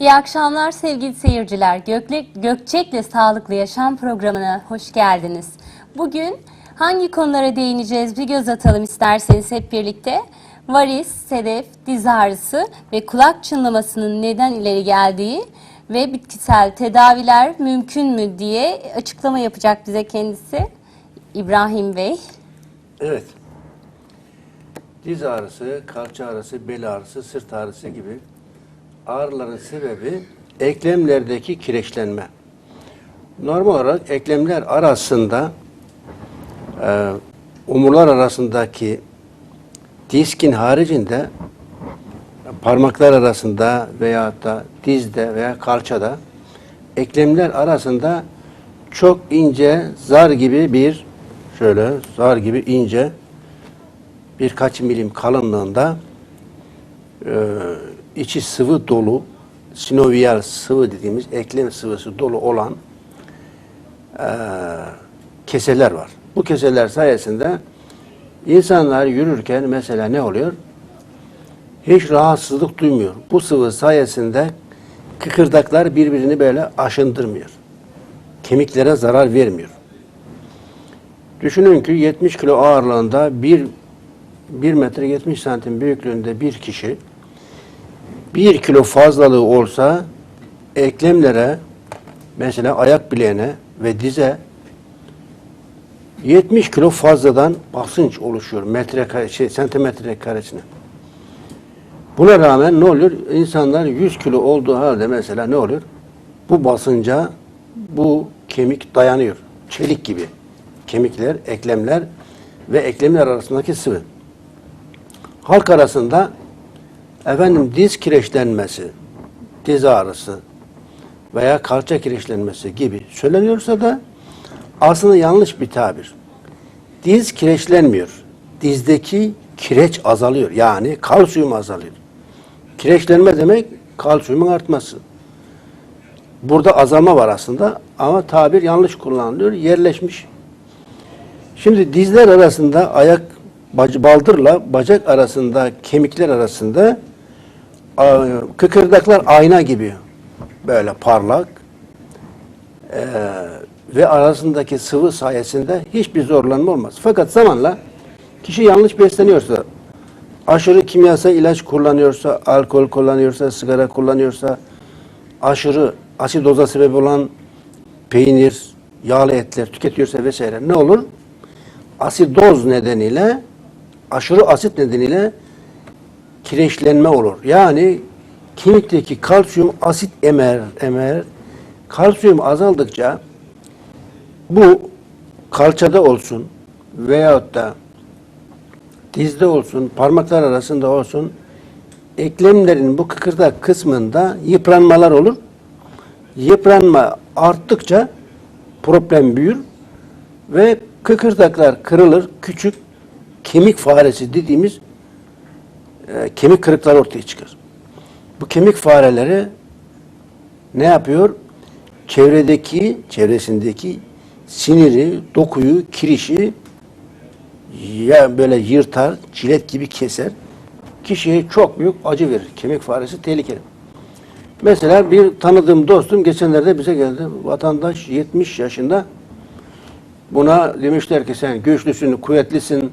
İyi akşamlar sevgili seyirciler. Gökle, Gökçek'le Sağlıklı Yaşam programına hoş geldiniz. Bugün hangi konulara değineceğiz bir göz atalım isterseniz hep birlikte. Varis, sedef, diz ağrısı ve kulak çınlamasının neden ileri geldiği ve bitkisel tedaviler mümkün mü diye açıklama yapacak bize kendisi İbrahim Bey. Evet. Diz ağrısı, kalça ağrısı, bel ağrısı, sırt ağrısı gibi ağrıların sebebi eklemlerdeki kireçlenme. Normal olarak eklemler arasında e, omurlar arasındaki diskin haricinde parmaklar arasında veya da dizde veya kalçada eklemler arasında çok ince zar gibi bir şöyle zar gibi ince birkaç milim kalınlığında e, içi sıvı dolu sinovial sıvı dediğimiz eklem sıvısı dolu olan e, keseler var. Bu keseler sayesinde insanlar yürürken mesela ne oluyor? Hiç rahatsızlık duymuyor. Bu sıvı sayesinde kıkırdaklar birbirini böyle aşındırmıyor. Kemiklere zarar vermiyor. Düşünün ki 70 kilo ağırlığında bir 1 metre 70 santim büyüklüğünde bir kişi 1 kilo fazlalığı olsa eklemlere mesela ayak bileğine ve dize 70 kilo fazladan basınç oluşuyor metre şey, santimetre karesine. Buna rağmen ne oluyor? İnsanlar 100 kilo olduğu halde mesela ne oluyor? Bu basınca bu kemik dayanıyor. Çelik gibi. Kemikler, eklemler ve eklemler arasındaki sıvı. Halk arasında efendim diz kireçlenmesi, diz ağrısı veya kalça kireçlenmesi gibi söyleniyorsa da aslında yanlış bir tabir. Diz kireçlenmiyor. Dizdeki kireç azalıyor. Yani kalsiyum azalıyor. Kireçlenme demek kalsiyumun artması. Burada azalma var aslında ama tabir yanlış kullanılıyor, yerleşmiş. Şimdi dizler arasında ayak baldırla bacak arasında kemikler arasında kıkırdaklar ayna gibi böyle parlak Ee, ve arasındaki sıvı sayesinde hiçbir zorlanma olmaz. Fakat zamanla kişi yanlış besleniyorsa, aşırı kimyasal ilaç kullanıyorsa, alkol kullanıyorsa, sigara kullanıyorsa, aşırı asidoza sebep olan peynir, yağlı etler tüketiyorsa vesaire ne olur? Asidoz nedeniyle, aşırı asit nedeniyle kireçlenme olur. Yani kemikteki kalsiyum asit emer, emer. Kalsiyum azaldıkça bu kalçada olsun veyahut da dizde olsun, parmaklar arasında olsun eklemlerin bu kıkırdak kısmında yıpranmalar olur. Yıpranma arttıkça problem büyür ve kıkırdaklar kırılır. Küçük kemik faresi dediğimiz e, kemik kırıkları ortaya çıkar. Bu kemik fareleri ne yapıyor? Çevredeki, çevresindeki siniri, dokuyu, kirişi ya böyle yırtar, cilet gibi keser. Kişiye çok büyük acı verir. Kemik faresi tehlikeli. Mesela bir tanıdığım dostum geçenlerde bize geldi. Vatandaş 70 yaşında. Buna demişler ki sen güçlüsün, kuvvetlisin.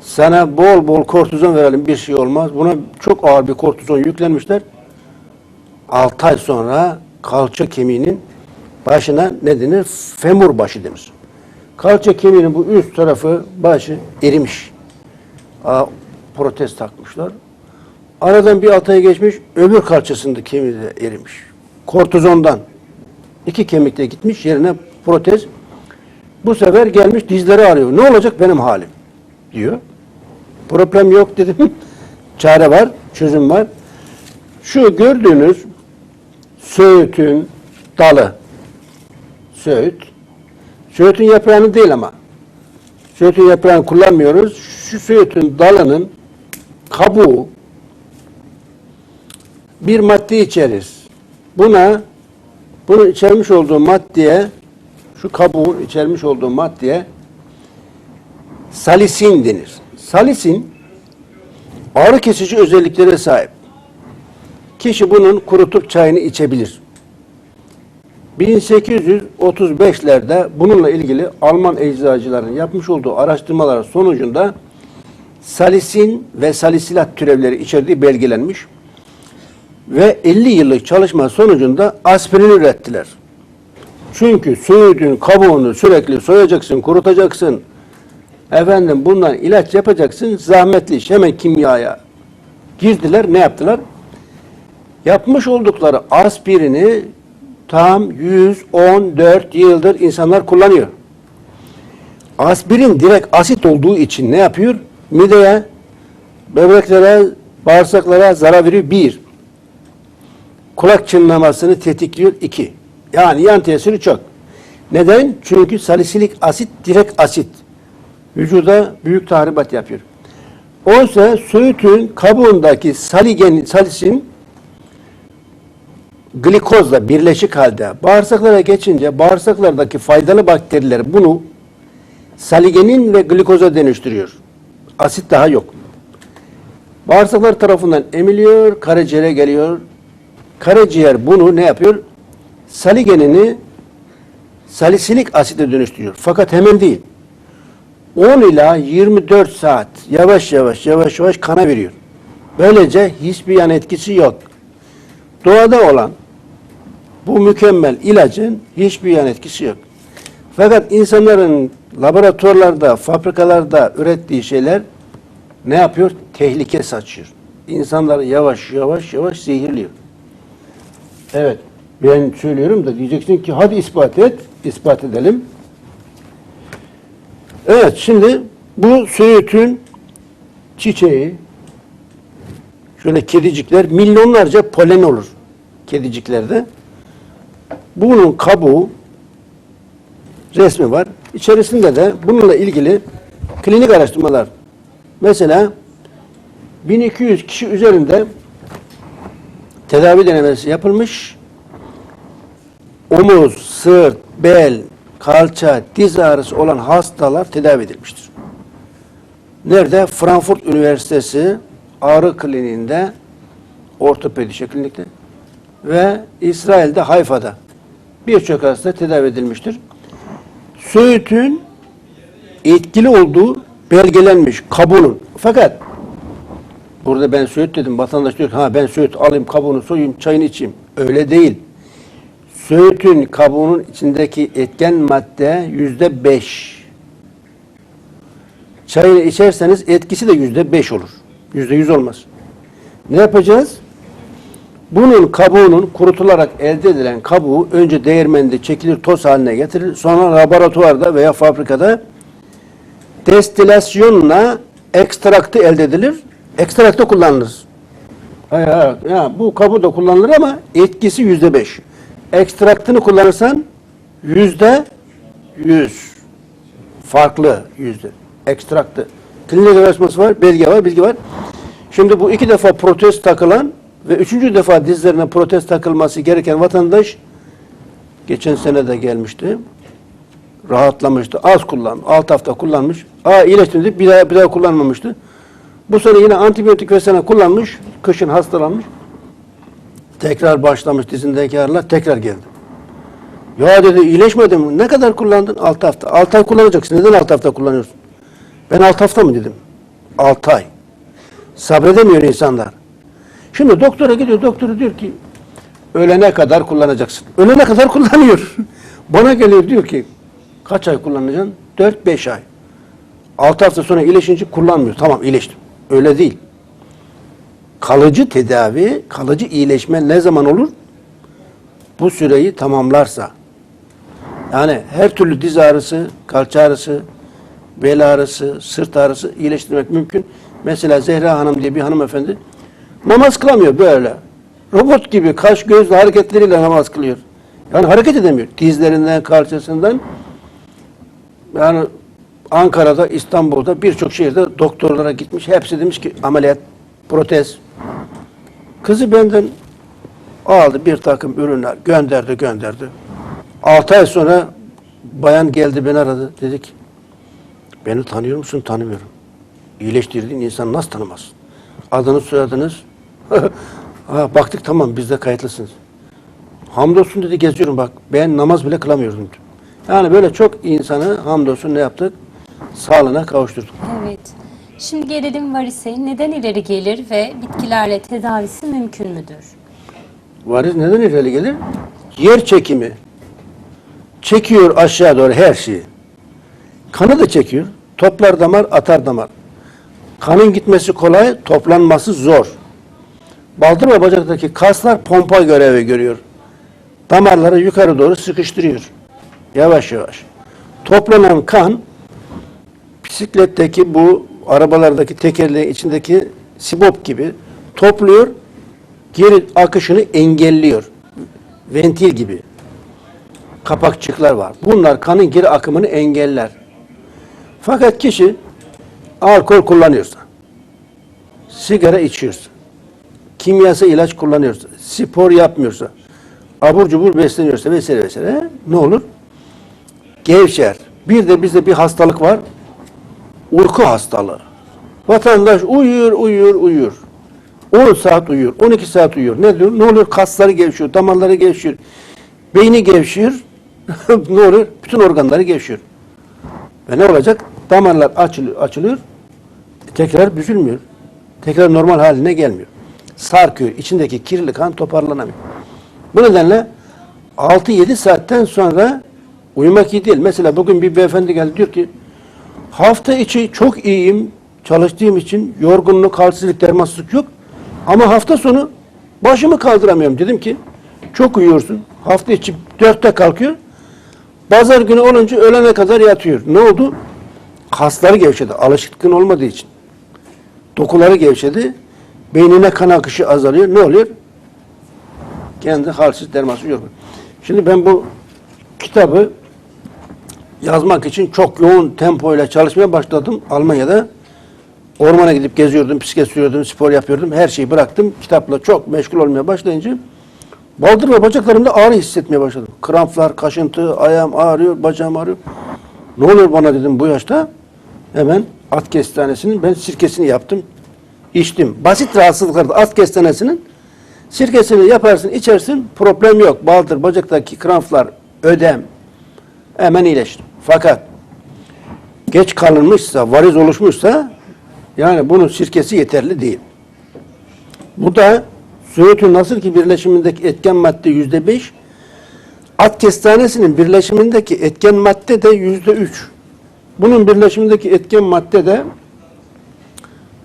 Sana bol bol kortizon verelim bir şey olmaz. Buna çok ağır bir kortizon yüklenmişler. 6 ay sonra kalça kemiğinin başına ne denir? Femur başı denir. Kalça kemiğinin bu üst tarafı başı erimiş. Aa, protez takmışlar. Aradan bir altı ay geçmiş, öbür kalçasında kemiği de erimiş. Kortizondan. iki kemik de gitmiş, yerine protez. Bu sefer gelmiş dizleri ağrıyor. Ne olacak benim halim? Diyor. Problem yok dedim. Çare var, çözüm var. Şu gördüğünüz söğütün dalı. Söğüt. Söğütün yaprağını değil ama. Söğütün yaprağını kullanmıyoruz. Şu söğütün dalının kabuğu bir madde içerir. Buna bunun içermiş olduğu maddeye şu kabuğun içermiş olduğu maddeye salisin denir. Salisin ağrı kesici özelliklere sahip. Kişi bunun kurutup çayını içebilir. 1835'lerde bununla ilgili Alman eczacıların yapmış olduğu araştırmalar sonucunda salisin ve salisilat türevleri içerdiği belgelenmiş ve 50 yıllık çalışma sonucunda aspirin ürettiler. Çünkü söğütün kabuğunu sürekli soyacaksın, kurutacaksın. Efendim bundan ilaç yapacaksın, zahmetli iş. Hemen kimyaya girdiler, ne yaptılar? Yapmış oldukları aspirini tam 114 yıldır insanlar kullanıyor. Aspirin direkt asit olduğu için ne yapıyor? Mideye, böbreklere, bağırsaklara zarar veriyor. Bir. Kulak çınlamasını tetikliyor. iki. Yani yan tesiri çok. Neden? Çünkü salisilik asit direkt asit. Vücuda büyük tahribat yapıyor. Oysa söğütün kabuğundaki saligen, salisin glikozla birleşik halde bağırsaklara geçince bağırsaklardaki faydalı bakteriler bunu saligenin ve glikoza dönüştürüyor. Asit daha yok. Bağırsaklar tarafından emiliyor, karaciğere geliyor. Karaciğer bunu ne yapıyor? Saligenini salisilik asite dönüştürüyor. Fakat hemen değil. 10 ila 24 saat yavaş yavaş yavaş yavaş kana veriyor. Böylece hiçbir yan etkisi yok. Doğada olan bu mükemmel ilacın hiçbir yan etkisi yok. Fakat insanların laboratuvarlarda, fabrikalarda ürettiği şeyler ne yapıyor? Tehlike saçıyor. İnsanları yavaş yavaş yavaş zehirliyor. Evet. Ben söylüyorum da diyeceksin ki hadi ispat et. ispat edelim. Evet şimdi bu söğütün çiçeği şöyle kedicikler milyonlarca polen olur kediciklerde. Bunun kabuğu resmi var. İçerisinde de bununla ilgili klinik araştırmalar. Mesela 1200 kişi üzerinde tedavi denemesi yapılmış. Omuz, sırt, bel, kalça, diz ağrısı olan hastalar tedavi edilmiştir. Nerede? Frankfurt Üniversitesi Ağrı Kliniğinde ortopedi klinikte ve İsrail'de Hayfa'da birçok hasta tedavi edilmiştir. Söğütün etkili olduğu belgelenmiş kabuğunun. Fakat burada ben söğüt dedim. Vatandaş diyor ki ha ben söğüt alayım kabuğunu soyayım çayını içeyim. Öyle değil. Söğütün kabuğunun içindeki etken madde yüzde beş. Çayını içerseniz etkisi de yüzde beş olur. Yüzde yüz olmaz. Ne yapacağız? Bunun kabuğunun kurutularak elde edilen kabuğu önce değirmende çekilir toz haline getirilir. Sonra laboratuvarda veya fabrikada destilasyonla ekstraktı elde edilir. Ekstrakta kullanılır. Hayır. Ya, bu kabuğu da kullanılır ama etkisi yüzde beş. Ekstraktını kullanırsan yüzde yüz. Farklı yüzde. Ekstraktı. Klinik araştırması var, belge var, bilgi var. Şimdi bu iki defa protez takılan ve üçüncü defa dizlerine protez takılması gereken vatandaş geçen sene de gelmişti. Rahatlamıştı. Az kullan. Alt hafta kullanmış. Aa iyileştim bir daha, bir daha kullanmamıştı. Bu sene yine antibiyotik vesaire kullanmış. Kışın hastalanmış. Tekrar başlamış dizindeki ağrılar. Tekrar geldi. Ya dedi iyileşmedi mi? Ne kadar kullandın? 6 hafta. 6 ay kullanacaksın. Neden 6 hafta kullanıyorsun? Ben 6 hafta mı dedim? 6 ay. Sabredemiyor insanlar. Şimdi doktora gidiyor. Doktoru diyor ki ölene kadar kullanacaksın. Ölene kadar kullanıyor. Bana geliyor diyor ki kaç ay kullanacaksın? 4-5 ay. 6 hafta sonra iyileşince kullanmıyor. Tamam iyileştim. Öyle değil. Kalıcı tedavi, kalıcı iyileşme ne zaman olur? Bu süreyi tamamlarsa. Yani her türlü diz ağrısı, kalça ağrısı, bel ağrısı, sırt ağrısı iyileştirmek mümkün. Mesela Zehra Hanım diye bir hanımefendi namaz kılamıyor böyle. Robot gibi kaş gözlü hareketleriyle namaz kılıyor. Yani hareket edemiyor. Dizlerinden, kalçasından. Yani Ankara'da, İstanbul'da birçok şehirde doktorlara gitmiş. Hepsi demiş ki ameliyat, protez. Kızı benden aldı bir takım ürünler, gönderdi, gönderdi. Altı ay sonra bayan geldi beni aradı. Dedik, beni tanıyor musun? Tanımıyorum. İyileştirdiğin insan nasıl tanımaz? Adınız, soyadınız? Ha, baktık tamam biz de kayıtlısınız. Hamdolsun dedi geziyorum bak ben namaz bile kılamıyordum. Yani böyle çok insanı hamdolsun ne yaptık? Sağlığına kavuşturduk. Evet. Şimdi gelelim varise. Neden ileri gelir ve bitkilerle tedavisi mümkün müdür? Variz neden ileri gelir? Yer çekimi. Çekiyor aşağı doğru her şeyi. Kanı da çekiyor. Toplar damar, atar damar. Kanın gitmesi kolay, toplanması zor. Baldır ve bacaktaki kaslar pompa görevi görüyor. Damarları yukarı doğru sıkıştırıyor. Yavaş yavaş. Toplanan kan bisikletteki bu arabalardaki tekerleğin içindeki sibop gibi topluyor, geri akışını engelliyor. Ventil gibi. Kapakçıklar var. Bunlar kanın geri akımını engeller. Fakat kişi alkol kullanıyorsa, sigara içiyorsa, kimyasal ilaç kullanıyorsa, spor yapmıyorsa, abur cubur besleniyorsa vesaire vesaire ne olur? Gevşer. Bir de bizde bir hastalık var. Uyku hastalığı. Vatandaş uyuyor, uyuyor, uyuyor. 10 saat uyuyor, 12 saat uyuyor. Ne diyor? Ne oluyor? Kasları gevşiyor, damarları gevşiyor. Beyni gevşiyor. ne oluyor? Bütün organları gevşiyor. Ve ne olacak? Damarlar açılıyor, açılıyor. Tekrar büzülmüyor. Tekrar normal haline gelmiyor. Sarkıyor. İçindeki kirli kan toparlanamıyor. Bu nedenle 6-7 saatten sonra uyumak iyi değil. Mesela bugün bir beyefendi geldi diyor ki hafta içi çok iyiyim. Çalıştığım için yorgunluk, halsizlik, dermansızlık yok. Ama hafta sonu başımı kaldıramıyorum. Dedim ki çok uyuyorsun. Hafta içi dörtte kalkıyor. Pazar günü olunca öğlene kadar yatıyor. Ne oldu? Kasları gevşedi. Alışkın olmadığı için. Dokuları gevşedi. Beynine kan akışı azalıyor. Ne oluyor? Kendi halsiz derması yok. Şimdi ben bu kitabı yazmak için çok yoğun tempoyla çalışmaya başladım Almanya'da. Ormana gidip geziyordum, bisiklet sürüyordum, spor yapıyordum. Her şeyi bıraktım. Kitapla çok meşgul olmaya başlayınca baldır ve bacaklarımda ağrı hissetmeye başladım. Kramplar, kaşıntı, ayağım ağrıyor, bacağım ağrıyor. Ne oluyor bana dedim bu yaşta. Hemen at kestanesinin ben sirkesini yaptım. içtim. Basit rahatsızlıklarda at kestanesinin sirkesini yaparsın, içersin, problem yok. Baldır, bacaktaki kramplar, ödem hemen iyileşti. Fakat geç kalınmışsa, variz oluşmuşsa yani bunun sirkesi yeterli değil. Bu da Söğüt'ün nasıl ki birleşimindeki etken madde yüzde beş, at kestanesinin birleşimindeki etken madde de yüzde üç. Bunun birleşimindeki etken madde de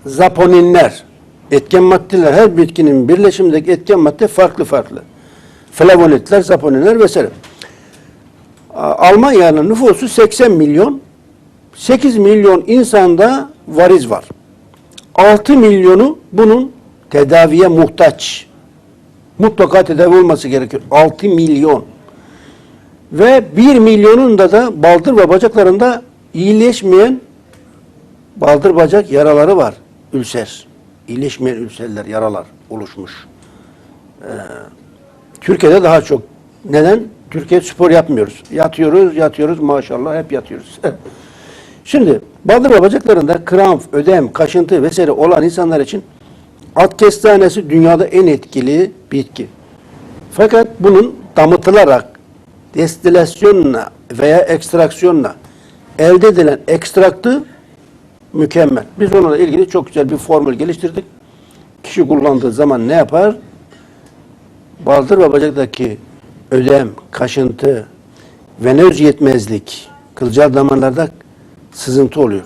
zaponinler. Etken maddeler her bitkinin birleşimindeki etken madde farklı farklı. Flavonitler, zaponinler vesaire. Almanya'nın nüfusu 80 milyon. 8 milyon insanda variz var. 6 milyonu bunun tedaviye muhtaç. Mutlaka tedavi olması gerekiyor. 6 milyon. Ve 1 milyonunda da baldır ve bacaklarında iyileşmeyen baldır bacak yaraları var. Ülser. İyileşmeyen ülserler, yaralar oluşmuş. Ee, Türkiye'de daha çok. Neden? Türkiye spor yapmıyoruz. Yatıyoruz, yatıyoruz maşallah hep yatıyoruz. Şimdi baldır bacaklarında kramp, ödem, kaşıntı vesaire olan insanlar için at kestanesi dünyada en etkili bitki. Fakat bunun damıtılarak destilasyonla veya ekstraksiyonla elde edilen ekstraktı mükemmel. Biz onunla ilgili çok güzel bir formül geliştirdik. Kişi kullandığı zaman ne yapar? Baldır ve bacaktaki ödem, kaşıntı, venöz yetmezlik, kılcal damarlarda sızıntı oluyor.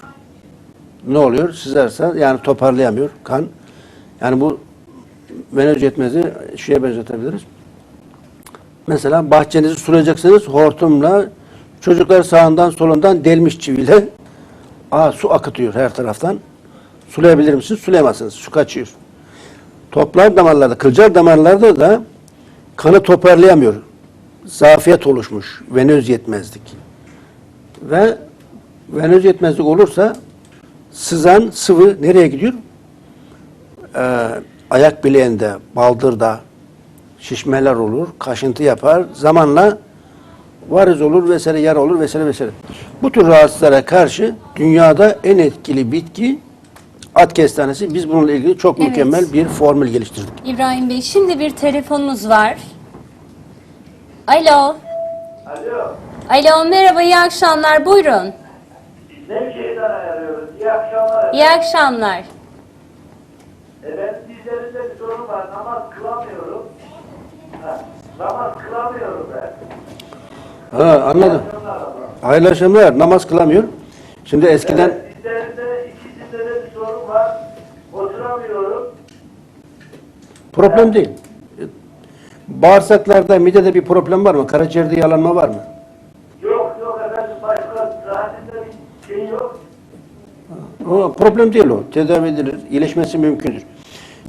Ne oluyor? Sızarsa yani toparlayamıyor kan. Yani bu venöz yetmezliği şeye benzetebiliriz. Mesela bahçenizi sulayacaksınız hortumla çocuklar sağından solundan delmiş çiviyle aa, su akıtıyor her taraftan. Sulayabilir misiniz? Sulayamazsınız. Su kaçıyor. Toplar damarlarda, kılcal damarlarda da kanı toparlayamıyor. Zafiyet oluşmuş. Venöz yetmezlik. Ve venöz yetmezlik olursa sızan sıvı nereye gidiyor? Ee, ayak bileğinde, baldırda şişmeler olur, kaşıntı yapar. Zamanla variz olur vesaire, yara olur vesaire vesaire. Bu tür rahatsızlara karşı dünyada en etkili bitki at kestanesi. Biz bununla ilgili çok Evet. mükemmel bir formül geliştirdik. İbrahim Bey şimdi bir telefonumuz var. Alo. Alo, Alo merhaba iyi akşamlar buyurun. Nevşehir'den arıyoruz. İyi akşamlar. İyi akşamlar. E ben dizlerimde bir sorun var. Namaz kılamıyorum. Ha, namaz kılamıyorum ben. Ha, anladım. Hayırlı akşamlar. Namaz kılamıyor. Şimdi eskiden Evet, dizlerimde ikisinde de bir sorun var. Oturamıyorum. problem değil. Bağırsaklarda, midede bir problem var mı? Karaciğerde yağlanma var mı? Yok yok efendim başka saatinde bir şey yok. O problem değil o. Tedavi edilir. iyileşmesi mümkündür.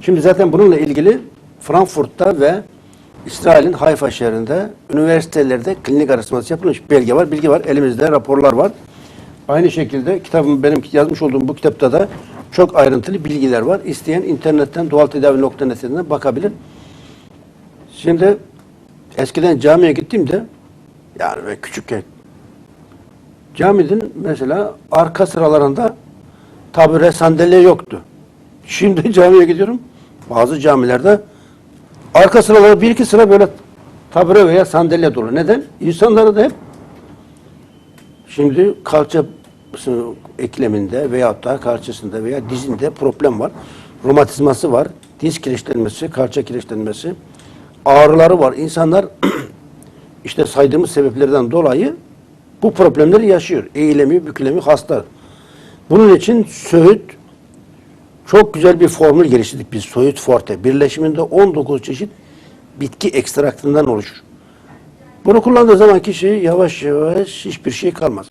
Şimdi zaten bununla ilgili Frankfurt'ta ve İsrail'in Hayfa şehrinde üniversitelerde klinik araştırması yapılmış belge var, bilgi var. Elimizde raporlar var. Aynı şekilde kitabım benim yazmış olduğum bu kitapta da çok ayrıntılı bilgiler var. İsteyen internetten doğaltedavi.net'e bakabilir. Şimdi eskiden camiye gittiğimde yani ve küçükken caminin mesela arka sıralarında tabure sandalye yoktu. Şimdi camiye gidiyorum. Bazı camilerde arka sıralara bir iki sıra böyle tabure veya sandalye dolu. Neden? İnsanları da hep şimdi kalça ekleminde veyahut da kalçasında veya dizinde problem var. Romatizması var. Diz kireçlenmesi, kalça kireçlenmesi, ağrıları var. İnsanlar işte saydığımız sebeplerden dolayı bu problemleri yaşıyor. Eğilemi, bükülemi, hasta. Bunun için Söğüt çok güzel bir formül geliştirdik biz. Söğüt Forte. Birleşiminde 19 çeşit bitki ekstraktından oluşur. Bunu kullandığı zaman kişi yavaş yavaş hiçbir şey kalmaz.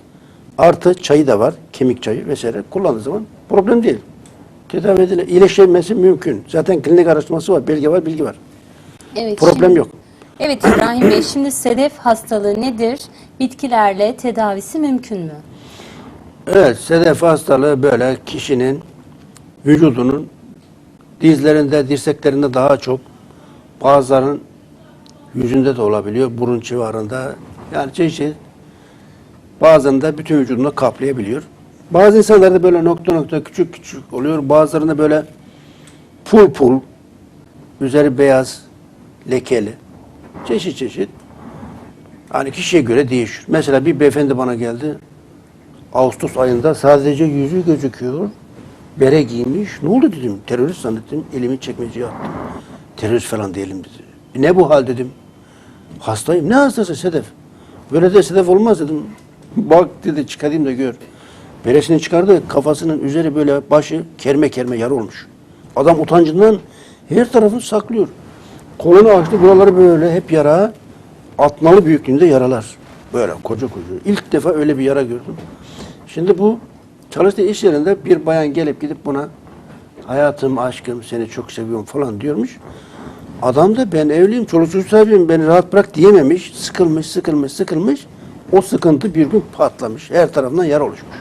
Artı çayı da var. Kemik çayı vesaire. Kullandığı zaman problem değil. Tedavi edilir. İyileşmesi mümkün. Zaten klinik araştırması var. Belge var, bilgi var. Evet, Problem şimdi- yok. Evet İbrahim Bey şimdi sedef hastalığı nedir? Bitkilerle tedavisi mümkün mü? Evet, sedef hastalığı böyle kişinin vücudunun dizlerinde, dirseklerinde daha çok bazılarının yüzünde de olabiliyor, burun civarında. Yani çeşit bazen de bütün vücudunu kaplayabiliyor. Bazı insanlarda böyle nokta nokta küçük küçük oluyor. Bazılarında böyle pul pul, üzeri beyaz, lekeli. Çeşit çeşit. Hani kişiye göre değişiyor. Mesela bir beyefendi bana geldi. Ağustos ayında sadece yüzü gözüküyor. Bere giymiş. Ne oldu dedim. Terörist zannettim. Elimi çekmeceye attım. Terörist falan değilim dedi. "E Ne bu hal dedim. Hastayım. Ne hastası Sedef? Böyle de Sedef olmaz dedim. Bak dedi çıkarayım da gör. Beresini çıkardı. Kafasının üzeri böyle başı kerme kerme yara olmuş. Adam utancından her tarafını saklıyor. Kolunu açtı. Buraları böyle hep yara. Atmalı büyüklüğünde yaralar. Böyle koca koca. İlk defa öyle bir yara gördüm. Şimdi bu çalıştığı iş yerinde bir bayan gelip gidip buna hayatım, aşkım, seni çok seviyorum falan diyormuş. Adam da ben evliyim, çoluk çocuk sahibiyim, beni rahat bırak diyememiş. Sıkılmış, sıkılmış, sıkılmış. O sıkıntı bir gün patlamış. Her tarafından yara oluşmuş.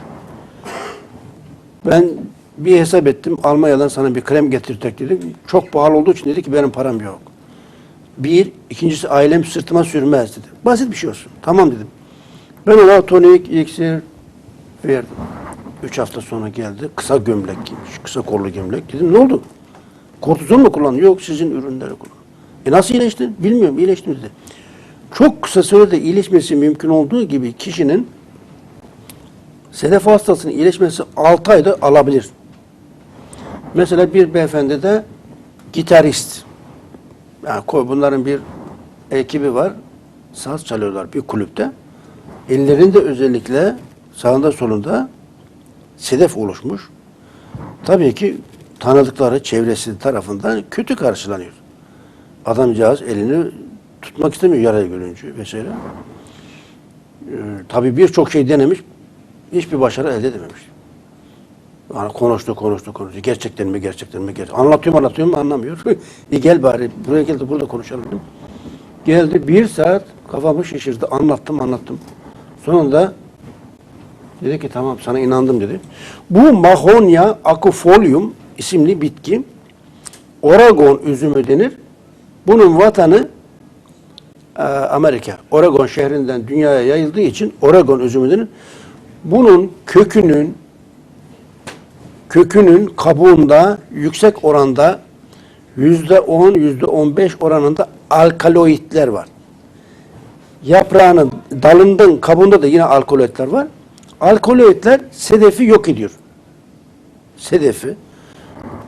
Ben bir hesap ettim. Almanya'dan sana bir krem getirtek dedim. Çok pahalı olduğu için dedi ki benim param yok. Bir, ikincisi ailem sırtıma sürmez dedi. Basit bir şey olsun. Tamam dedim. Ben ona tonik, iksir verdim. Üç hafta sonra geldi. Kısa gömlek giymiş. Kısa kollu gömlek. Dedim ne oldu? Kortizon mu kullandın? Yok sizin ürünleri kullan. E nasıl iyileştin? Bilmiyorum iyileştim dedi. Çok kısa sürede iyileşmesi mümkün olduğu gibi kişinin sedef hastasının iyileşmesi 6 ayda alabilir. Mesela bir beyefendi de gitarist. Yani bunların bir ekibi var. Saz çalıyorlar bir kulüpte. Ellerinde özellikle sağında solunda sedef oluşmuş. Tabii ki tanıdıkları çevresi tarafından kötü karşılanıyor. Adamcağız elini tutmak istemiyor yarayı görünce vesaire. Ee, tabii birçok şey denemiş. Hiçbir başarı elde edememiş. Yani konuştu, konuştu, konuştu. Gerçekten mi, gerçekten mi, gerçekten Anlatıyorum, anlatıyorum anlamıyor. e gel bari, buraya gel de burada konuşalım. Geldi bir saat kafamı şişirdi. Anlattım, anlattım. Sonunda dedi ki tamam sana inandım dedi. Bu Mahonia acufolium isimli bitki Oregon üzümü denir. Bunun vatanı e, Amerika. Oregon şehrinden dünyaya yayıldığı için Oregon üzümü denir. Bunun kökünün kökünün kabuğunda yüksek oranda yüzde on, yüzde on beş oranında alkaloidler var. Yaprağının, dalından, kabuğunda da yine alkaloidler var. Alkaloidler sedefi yok ediyor. Sedefi.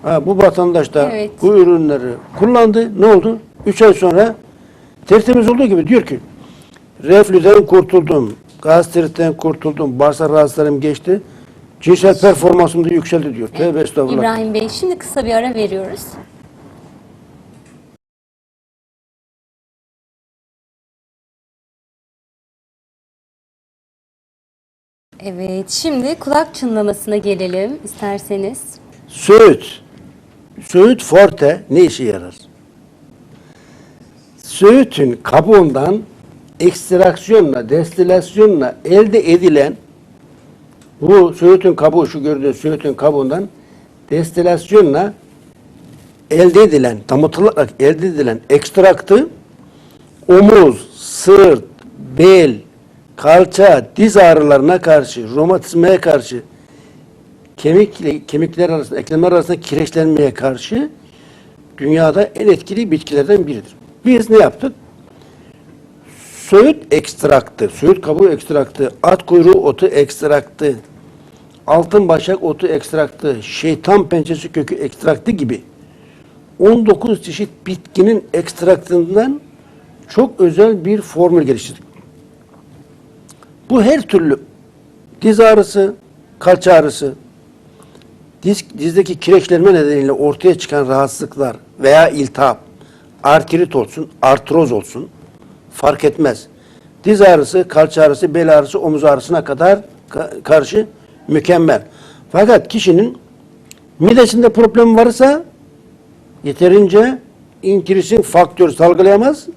Ha, bu vatandaş da Evet. bu ürünleri kullandı. Ne oldu? Üç ay sonra tertemiz olduğu gibi diyor ki reflüden kurtuldum, gastritten kurtuldum, bağırsak rahatsızlarım geçti. Cinsel performansım da yükseldi diyor. Tövbe estağfurullah. İbrahim Bey şimdi kısa bir ara veriyoruz. Evet, şimdi kulak çınlamasına gelelim isterseniz. Söğüt. Söğüt forte ne işe yarar? Söğütün kabuğundan ekstraksiyonla, destilasyonla elde edilen bu söğütün kabuğu, şu gördüğünüz söğütün kabuğundan destilasyonla elde edilen, damıtılarak elde edilen ekstraktı omuz, sırt, bel, kalça, diz ağrılarına karşı, romatizmaya karşı, kemik kemikler arasında, eklemler arasında kireçlenmeye karşı dünyada en etkili bitkilerden biridir. Biz ne yaptık? Söğüt ekstraktı, söğüt kabuğu ekstraktı, at kuyruğu otu ekstraktı, altın başak otu ekstraktı, şeytan pençesi kökü ekstraktı gibi 19 çeşit bitkinin ekstraktından çok özel bir formül geliştirdik. Bu her türlü diz ağrısı, kalça ağrısı, diz, dizdeki kireçlenme nedeniyle ortaya çıkan rahatsızlıklar veya iltihap, artrit olsun, artroz olsun fark etmez. Diz ağrısı, kalça ağrısı, bel ağrısı, omuz ağrısına kadar ka- karşı mükemmel. Fakat kişinin midesinde problem varsa yeterince intirisin faktör salgılayamaz.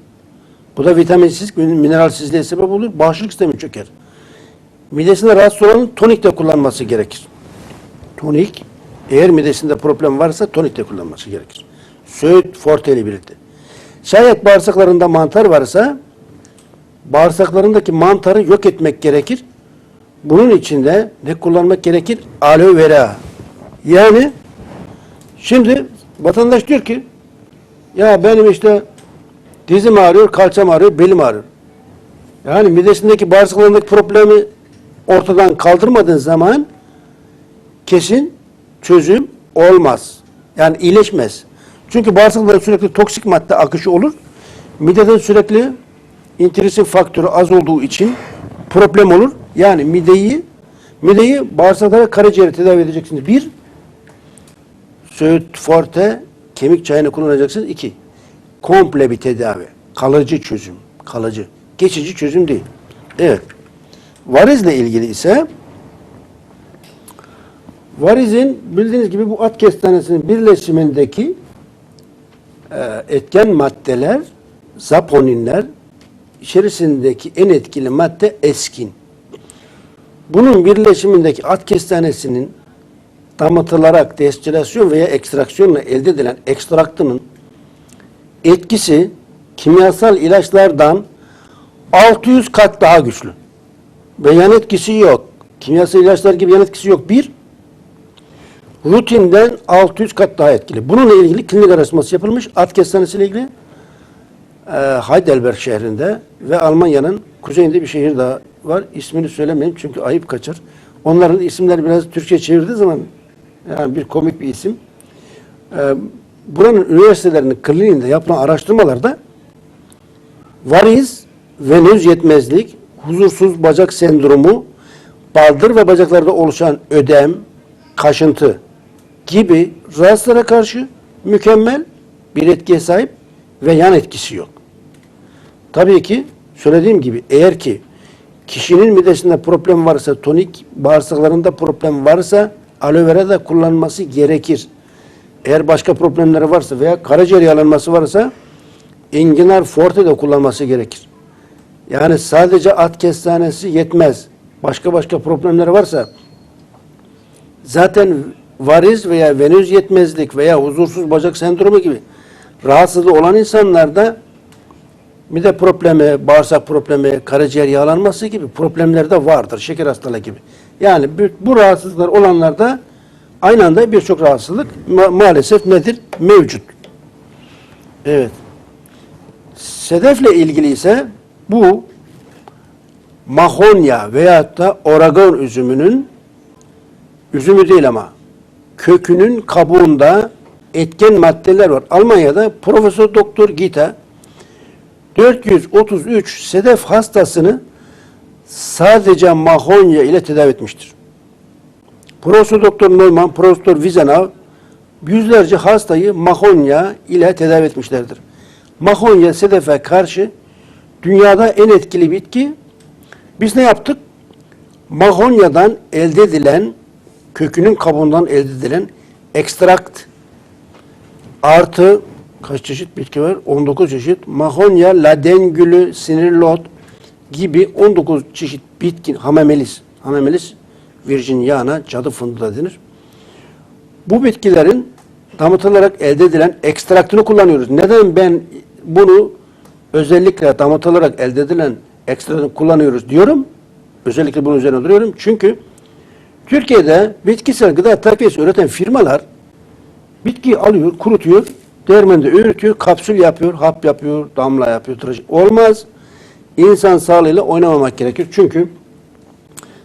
Bu da vitaminsiz, mineralsizliğe sebep olur. Bağışıklık sistemi çöker. Midesinde rahatsız olanın tonik de kullanması gerekir. Tonik, eğer midesinde problem varsa tonik de kullanması gerekir. Söğüt forte ile birlikte. Şayet bağırsaklarında mantar varsa bağırsaklarındaki mantarı yok etmek gerekir. Bunun için de ne kullanmak gerekir? Aloe vera. Yani şimdi vatandaş diyor ki ya benim işte dizim ağrıyor, kalçam ağrıyor, belim ağrıyor. Yani midesindeki bağırsaklarındaki problemi ortadan kaldırmadığın zaman kesin çözüm olmaz. Yani iyileşmez. Çünkü bağırsaklarda sürekli toksik madde akışı olur. Mideden sürekli intirisin faktörü az olduğu için problem olur. Yani mideyi mideyi bağırsaklara karaciğeri tedavi edeceksiniz. Bir, Söğüt Forte kemik çayını kullanacaksınız. İki, komple bir tedavi. Kalıcı çözüm. Kalıcı. Geçici çözüm değil. Evet. Varizle ilgili ise varizin bildiğiniz gibi bu at kestanesinin birleşimindeki e, etken maddeler, zaponinler, içerisindeki en etkili madde eskin. Bunun birleşimindeki at kestanesinin damıtılarak destilasyon veya ekstraksiyonla elde edilen ekstraktının etkisi kimyasal ilaçlardan 600 kat daha güçlü. Ve yan etkisi yok. Kimyasal ilaçlar gibi yan etkisi yok. Bir, rutinden 600 kat daha etkili. Bununla ilgili klinik araştırması yapılmış. At kestanesiyle ilgili e, Heidelberg şehrinde ve Almanya'nın kuzeyinde bir şehir daha var. İsmini söylemeyeyim çünkü ayıp kaçar. Onların isimleri biraz Türkçe çevirdiği zaman yani bir komik bir isim. E, buranın üniversitelerinin kliniğinde yapılan araştırmalarda variz, venöz yetmezlik, huzursuz bacak sendromu, baldır ve bacaklarda oluşan ödem, kaşıntı gibi rahatsızlara karşı mükemmel bir etkiye sahip ve yan etkisi yok. Tabii ki söylediğim gibi eğer ki kişinin midesinde problem varsa, tonik bağırsaklarında problem varsa aloe vera da kullanması gerekir. Eğer başka problemleri varsa veya karaciğer yağlanması varsa enginar forte de kullanması gerekir. Yani sadece at kestanesi yetmez. Başka başka problemleri varsa zaten variz veya venöz yetmezlik veya huzursuz bacak sendromu gibi rahatsızlığı olan insanlarda mide problemi, bağırsak problemi, karaciğer yağlanması gibi problemler de vardır. Şeker hastalığı gibi. Yani bu, rahatsızlıklar olanlarda aynı anda birçok rahatsızlık ma- maalesef nedir? Mevcut. Evet. Sedefle ilgili ise bu Mahonya veyahut da Oregon üzümünün üzümü değil ama kökünün kabuğunda etken maddeler var. Almanya'da Profesör Doktor Gita 433 sedef hastasını sadece mahonya ile tedavi etmiştir. Profesör Doktor Neumann, Profesör Wiesenau yüzlerce hastayı mahonya ile tedavi etmişlerdir. Mahonya sedefe karşı dünyada en etkili bitki. Biz ne yaptık? Mahonyadan elde edilen, kökünün kabuğundan elde edilen ekstrakt artı kaç çeşit bitki var? 19 çeşit. Mahonya, ladengülü, sinirlot gibi 19 çeşit bitki, hamamelis, hamamelis Virginiana, cadı fındığı da denir. Bu bitkilerin damıtılarak elde edilen ekstraktını kullanıyoruz. Neden ben bunu özellikle damıtılarak elde edilen ekstraktını kullanıyoruz diyorum? Özellikle bunun üzerine duruyorum. Çünkü Türkiye'de bitkisel gıda takviyesi üreten firmalar bitkiyi alıyor, kurutuyor, değirmende öğütüyor, kapsül yapıyor, hap yapıyor, damla yapıyor. tıraş- Olmaz. İnsan sağlığıyla oynamamak gerekir. Çünkü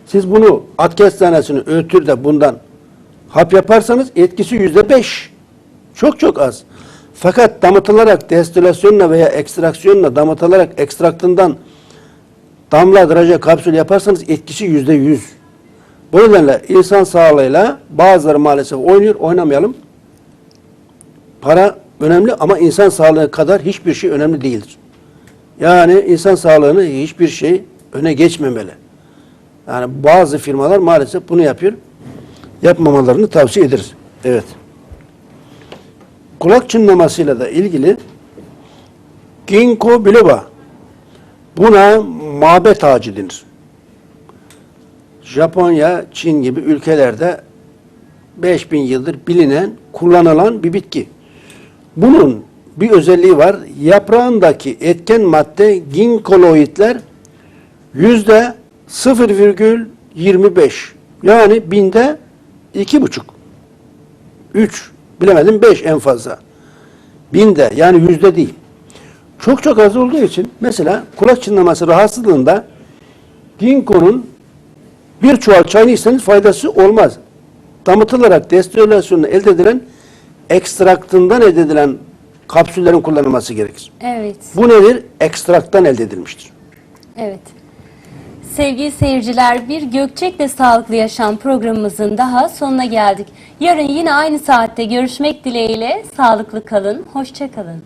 siz bunu at kestanesini öğütür de bundan hap yaparsanız etkisi yüzde beş. Çok çok az. Fakat damıtılarak destilasyonla veya ekstraksiyonla damıtılarak ekstraktından damla draje kapsül yaparsanız etkisi yüzde yüz. Bu nedenle insan sağlığıyla bazıları maalesef oynuyor, oynamayalım. Para önemli ama insan sağlığı kadar hiçbir şey önemli değildir. Yani insan sağlığını hiçbir şey öne geçmemeli. Yani bazı firmalar maalesef bunu yapıyor. Yapmamalarını tavsiye ederiz. Evet. Kulak çınlamasıyla da ilgili ginkgo biloba buna mabet ağacı denir. Japonya, Çin gibi ülkelerde 5000 yıldır bilinen, kullanılan bir bitki. Bunun bir özelliği var. Yaprağındaki etken madde ginkoloidler yüzde 0,25 yani binde iki buçuk. Üç, bilemedim beş en fazla. Binde yani yüzde değil. Çok çok az olduğu için mesela kulak çınlaması rahatsızlığında ginkonun bir çuval çayını içseniz faydası olmaz. Damıtılarak destilasyonla elde edilen ekstraktından elde edilen kapsüllerin kullanılması gerekir. Evet. Bu nedir? Ekstraktan elde edilmiştir. Evet. Sevgili seyirciler, bir Gökçek'le Sağlıklı Yaşam programımızın daha sonuna geldik. Yarın yine aynı saatte görüşmek dileğiyle sağlıklı kalın, hoşça kalın.